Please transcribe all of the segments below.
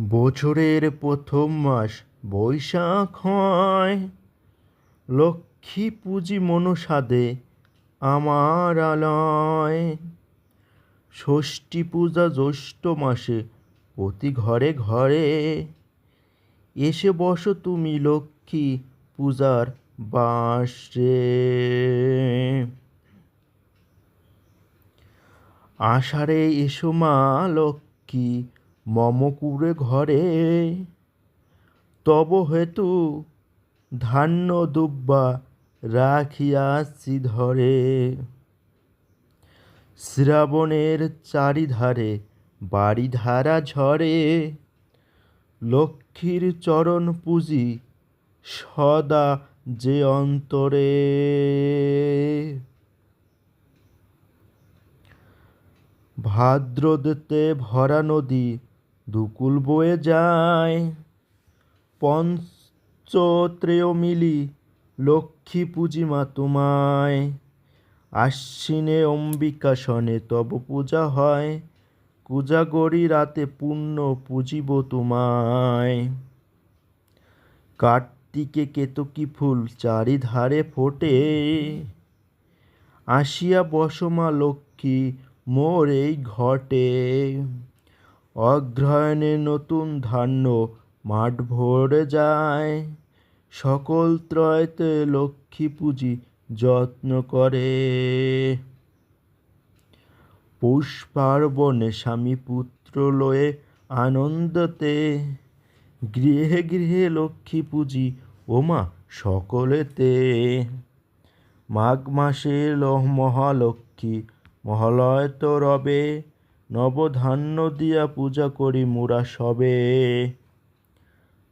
বছরের প্রথম মাস বৈশাখ হয়। লক্ষ্মী পুজি মনসাদে আমার আলয়। ষষ্ঠী পূজা জ্যৈষ্ঠ মাসে প্রতি ঘরে ঘরে। এসে বসো তুমি লক্ষ্মী পূজার বাসে আষাঢ়ে এসো মা লক্ষ্মী মমকুরে ঘরে। তব হেতু ধান্য দুব্বা রাখিয়াছি ধরে। শ্রাবণের চারিধারে বাড়িধারা ঝরে। লক্ষ্মীর চরণ পুঁজি সদা যে অন্তরে। ভাদ্রদেতে ভরা নদী দুকুল বয়ে যায়। পঞ্চত্রেয় মিলি লক্ষ্মী পূজিমা তোমায়। আশ্বিনে অম্বিকা সনে তব পূজা হয়। পূজা করি রাতে পূর্ণ পুজিব তোমায়। কার্তিকে কেতকী ফুল চারিধারে ফোটে। আসিয়া বসমা লক্ষ্মী, মোর এই ঘটে। অগ্রহায়ণে নতুন ধান্য মাঠ ভরে যায়। সকল ত্রয়তে লক্ষ্মী পুজি যত্ন করে। পৌষ পার্বণে স্বামী পুত্র লয়ে আনন্দতে গৃহে গৃহে লক্ষ্মী পুজি ওমা সকলেতে। মাঘ মাসে লহ মহালক্ষ্মী মহালয় তো রবে নবধান্য দিয়া পূজা করি মুরা সবে।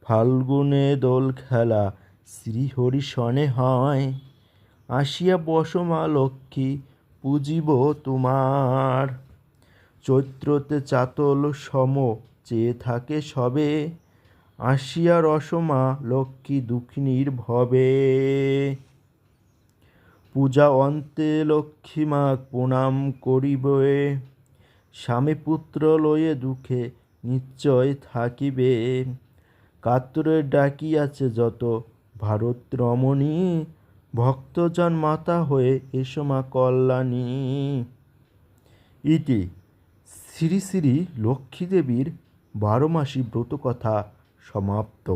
ফাল্গুনে দোল খেলা শ্রীহরি শনে হয়, আসিয়া বস মা লক্ষ্মী পুজিব তোমার। চৈত্রতে চাতল সম চেয়ে থাকে সবে, আসিয়া রসমা লক্ষ্মী দুঃখিনীর ভবে। পূজা অন্তে লক্ষ্মী মা প্রণাম করিবে। স্বামী পুত্র লয়ে দুঃখে নিশ্চয় থাকিবে। কাতরে ডাকিয়াছে যত ভারত রমণী ভক্তজন মাতা হয়ে এসো মা কল্যাণী। ইতি শ্রী শ্রী লক্ষ্মী দেবীর বারো মাসি ব্রত কথা সমাপ্ত।